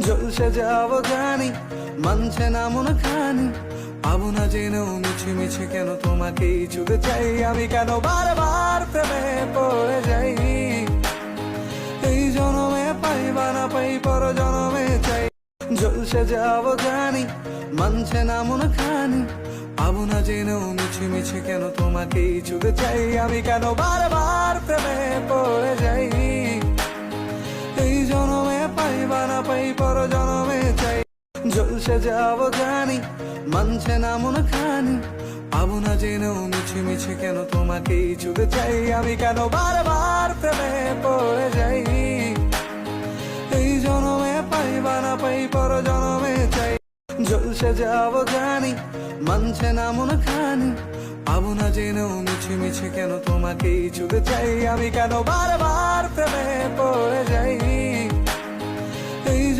জলসে যাব জানি মানছে না মন খানি। পাবো না জেনেও মিছে মিছে কেন তোমাকেই ছুতে চাই? আমি কেন বারবার প্রেমে পড়ে যাই? এই জনমে পাই বা না পাই পর জনমে চাই। জলসে যাব জানি মানছে না মন খানি। পাবো না জেনেও মিছে মিছে কেন তোমাকেই ছুতে চাই? আমি কেন বারবার প্রেমে পড়ে যাই? এই জনমে পাই বা না পাই পর জনমে চাই। জলসে যাব জানি, মানছে না মন খানি। পাবো না জেনেও মিছে মিছে কেন তোমাকেই ছুতে চাই। আমি কেন বারবার প্রেমে পড়ে যাই? এই জনমে পাই বা না পাই পর জনমে চাই। জলসে যাব জানি, মানছে না মন খানি। পাবো না জেনেও মিছে মিছে কেন তোমাকেই ছুতে চাই। আমি কেন বারবার